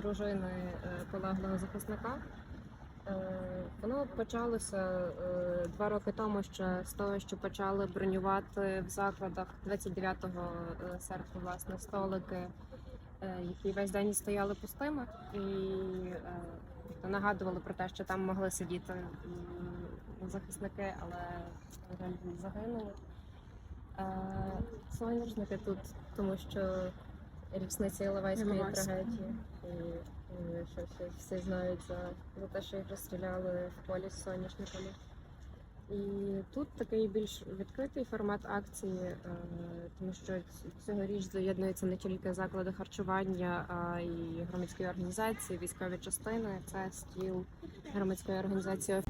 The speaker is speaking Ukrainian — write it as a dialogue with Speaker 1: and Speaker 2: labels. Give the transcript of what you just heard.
Speaker 1: дружини е, полеглого захисника. Е, Воно почалося е, два роки тому ще з того, що почали бронювати в закладах 29 серпня власне столики, які весь день стояли пустими, і тобто нагадували про те, що там могли сидіти захисники, але жаль, загинули. Соняшники тут, тому що річниця Іловайської трагедії. І, що всі знають за, за те, що їх розстріляли в полі з соняшниками. І тут такий більш відкритий формат акції, е, тому що цьогоріч заєднуються не тільки заклади харчування, а й громадські організації, військові частини. Це стіл громадської організації